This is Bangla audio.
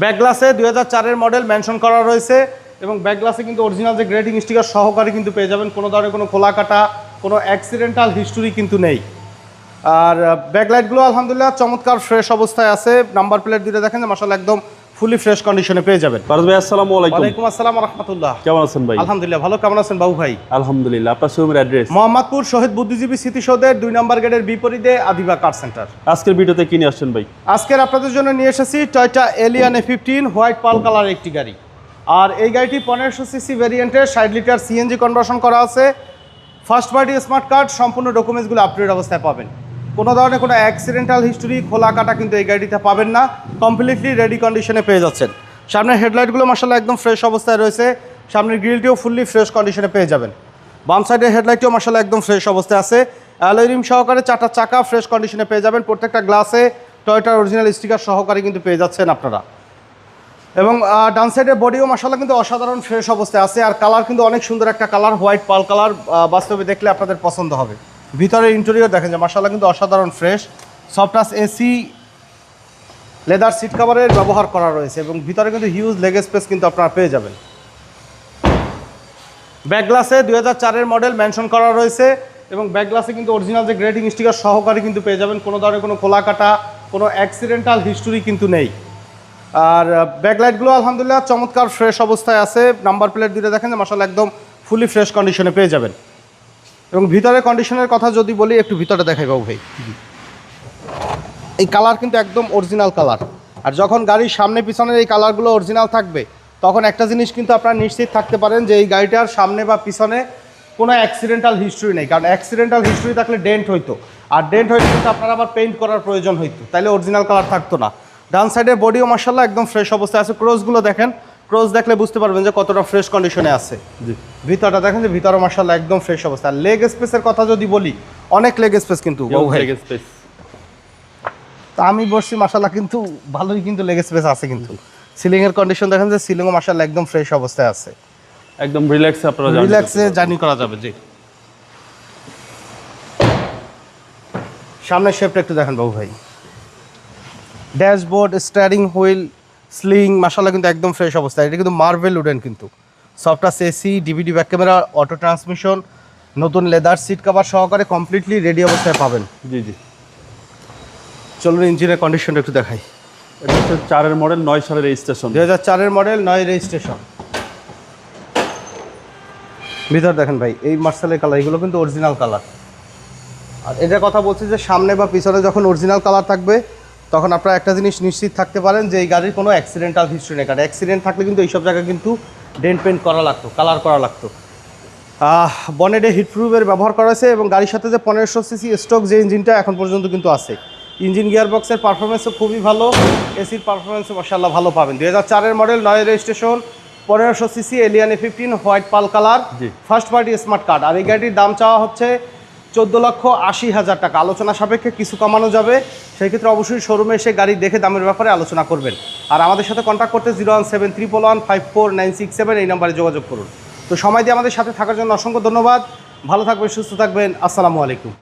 ব্যাক গ্লাসে দুই হাজার চারের মডেল মেনশন করা রয়েছে এবং ব্যাকগ্লাসে কিন্তু অরিজিনাল যে গ্রেডিং স্টিকার সহকারে কিন্তু পেয়ে যাবেন। কোনো ধরনের কোনো খোলা কাটা কোনো অ্যাক্সিডেন্টাল হিস্টোরি কিন্তু নেই। আর ব্যাকলাইটগুলো আলহামদুলিল্লাহ চমৎকার ফ্রেশ অবস্থায় আছে। নাম্বার প্লেট দুটো দেখেন যে মাসাল একদম ফুলি ফ্রেশ কন্ডিশনে পেয়ে যাবেন। ফারুজ ভাই আসসালামু আলাইকুম। ওয়ালাইকুম আসসালাম রহমতুল্লাহ। কেমন আছেন ভাই? আলহামদুলিল্লাহ ভালো। কেমন আছেন বাবু ভাই? আলহামদুলিল্লাহ আপনার শোরুমের অ্যাড্রেস মোহাম্মদপুর শহীদ বুদ্ধিজীবী স্মৃতিসৌধের দুই নম্বর গেটের বিপরীতে আদিবা কার সেন্টার আজকের ভিডিওতে কিনে আসছেন ভাই? আজকের আপনাদের জন্য নিয়ে এসেছি Toyota Allion A fifteen white pearl colour একটি গাড়ি। আর এই গাড়িটি পনেরোশো সিসি ভেরিয়েন্টের ষাট লিটার সিএনজি কনভার্সন করা আছে। ফার্স্ট পার্টি স্মার্ট কার্ড সম্পূর্ণ ডকুমেন্টসগুলো আপডেট অবস্থায় পাবেন। কোনো ধরনের কোনো অ্যাক্সিডেন্টাল হিস্টোরি খোলা কাটা কিন্তু এই গাড়িতে পাবেন না। কমপ্লিটলি রেডি কন্ডিশনে পেয়ে যাচ্ছেন। সামনের হেডলাইটগুলো মাসাল্লাহ একদম ফ্রেশ অবস্থায় রয়েছে। সামনের গ্রিলটিও ফুললি ফ্রেশ কন্ডিশনে পেয়ে যাবেন। বাম সাইডের হেডলাইটটিও মাসাল্লাহ একদম ফ্রেশ অবস্থায় আছে। অ্যালোরিম সহকারে চারটা চাকা ফ্রেশ কন্ডিশনে পেয়ে যাবেন। প্রত্যেকটা গ্লাসে টয়টার অরিজিনাল স্টিকার সহকারে কিন্তু পেয়ে যাচ্ছেন আপনারা। এবং ডান সাইডের বডিও মাসাল্লাহ কিন্তু অসাধারণ ফ্রেশ অবস্থায় আছে। আর কালার কিন্তু অনেক সুন্দর একটা কালার হোয়াইট পাল কালার বাস্তবে দেখলে আপনাদের পছন্দ হবে। ভিতরে ইন্টেরিয়র দেখেন যে মাসাল্লাহ কিন্তু অসাধারণ fresh soft touch AC leather seat কাভারের ব্যবহার করা রয়েছে এবং ভিতরে কিন্তু হিউজ লেগ স্পেস কিন্তু আপনারা পেয়ে যাবেন। ব্যাক গ্লাসে দুই হাজার চারের মডেল মেনশন করা রয়েছে এবং ব্যাক গ্লাসে কিন্তু অরিজিনাল যে গ্রেডিং স্টিকার সহকারে কিন্তু পেয়ে যাবেন, কোনো ধরনের কোনো খোলা কাটা কোনো অ্যাক্সিডেন্টাল হিস্টোরি কিন্তু নেই। আর ব্যাকলাইটগুলো আলহামদুলিল্লাহ চমৎকার ফ্রেশ অবস্থায় আছে। নাম্বার প্লেট দুটো দেখেন যে মাসাল একদম ফুলি ফ্রেশ কন্ডিশনে পেয়ে যাবেন। এবং ভিতরের কন্ডিশনের কথা যদি বলি একটু ভিতরে দেখাই বাবু ভাই। এই কালার কিন্তু একদম অরিজিনাল কালার আর যখন গাড়ির সামনে পিছনের এই কালারগুলো অরিজিনাল থাকবে তখন একটা জিনিস কিন্তু আপনারা নিশ্চিত থাকতে পারেন যে এই গাড়িটার সামনে বা পিছনে কোনো অ্যাক্সিডেন্টাল হিস্ট্রি নেই। কারণ অ্যাক্সিডেন্টাল হিস্ট্রি থাকলে ডেন্ট হইতো। আর ডেন্ট হইলে কিন্তু আপনার আবার পেইন্ট করার প্রয়োজন হইতো। তাইলে অরিজিনাল কালার থাকতো না। ডান সাইডের বডিও মার্শাল্লাহ একদম ফ্রেশ অবস্থায় আছে। ক্রোজগুলো দেখেন। ক্রোজ দেখলে বুঝতে পারবেন যে কতটা ফ্রেশ কন্ডিশনে আছে। জি। ভিতরটা দেখেন যে ভিতরে মার্শাল্লাহ একদম ফ্রেশ অবস্থা। আর লেগ স্পেসের কথা যদি বলি অনেক লেগ স্পেস কিন্তু ভাই। স্পেস তা আমি বসছি মাসাল্লাহ কিন্তু ভালোই কিন্তু লেগ স্পেস আছে কিন্তু। সিলিং এর কন্ডিশন দেখেন যে সিলিংও মাসাল্লাহ একদম ফ্রেশ অবস্থায় আছে। একদম রিল্যাক্সে আপনারা রিল্যাক্সে জার্নি করা যাবে জি। সামনের শেপটা একটু দেখেন বাবু ভাই। ড্যাশবোর্ড স্টিয়ারিং হুইল স্লিং মাসাল্লাহ কিন্তু একদম ফ্রেশ অবস্থায় এটা কিন্তু মার্বেল উডেন কিন্তু। Soft touch AC DVD back camera auto transmission নতুন লেদার সিট কভার সহকারে কমপ্লিটলি রেডি অবস্থায় পাবেন। জি জি। চলুন ইঞ্জিনের কন্ডিশনটা একটু দেখাই। এটা হচ্ছে চারের মডেল নয় সালের রেজিস্ট্রেশন দুই হাজার চারের মডেল নয় রেজিস্ট্রেশন ভিতর দেখেন ভাই এই মার্শালের কালার এগুলো কিন্তু অরিজিনাল কালার আর এটার কথা বলছি যে সামনে বা পিছনে যখন অরিজিনাল কালার থাকবে তখন আপনারা একটা জিনিস নিশ্চিত থাকতে পারেন যে এই গাড়ির কোনো অ্যাক্সিডেন্টাল হিস্ট্রি নেই। কারণ অ্যাক্সিডেন্ট থাকলে কিন্তু এইসব জায়গায় কিন্তু ডেন্ট পেন্ট করা লাগতো কালার করা লাগতো। বনেডে হিটপ্রুফের ব্যবহার করা হয়েছে এবং গাড়ির সাথে যে পনেরোশো সিসি স্টক যে ইঞ্জিনটা এখন পর্যন্ত কিন্তু আছে। ইঞ্জিন গিয়ারবক্সের পারফরমেন্সও খুবই ভালো এসির পারফরমেন্সও মাসাল্লাহ ভালো পাবেন। দুই হাজার চারের মডেল নয় রেজিস্ট্রেশন পনেরোশো CC Allion A fifteen white pearl colour first party smart card আর এই গাড়িটির দাম চাওয়া হচ্ছে চোদ্দ লক্ষ আশি হাজার টাকা। আলোচনা সাপেক্ষে কিছু কমানো যাবে। সেই ক্ষেত্রে অবশ্যই শোরুমে এসে গাড়ি দেখে দামের ব্যাপারে আলোচনা করবেন। আর আমাদের সাথে কন্ট্যাক্ট করতে zero one seven triple one five four nine six seven এই নাম্বারে যোগাযোগ করুন। তো সময় দিয়ে আমাদের সাথে থাকার জন্য অসংখ্য ধন্যবাদ। ভালো থাকবেন, সুস্থ থাকবেন। আসসালামু আলাইকুম।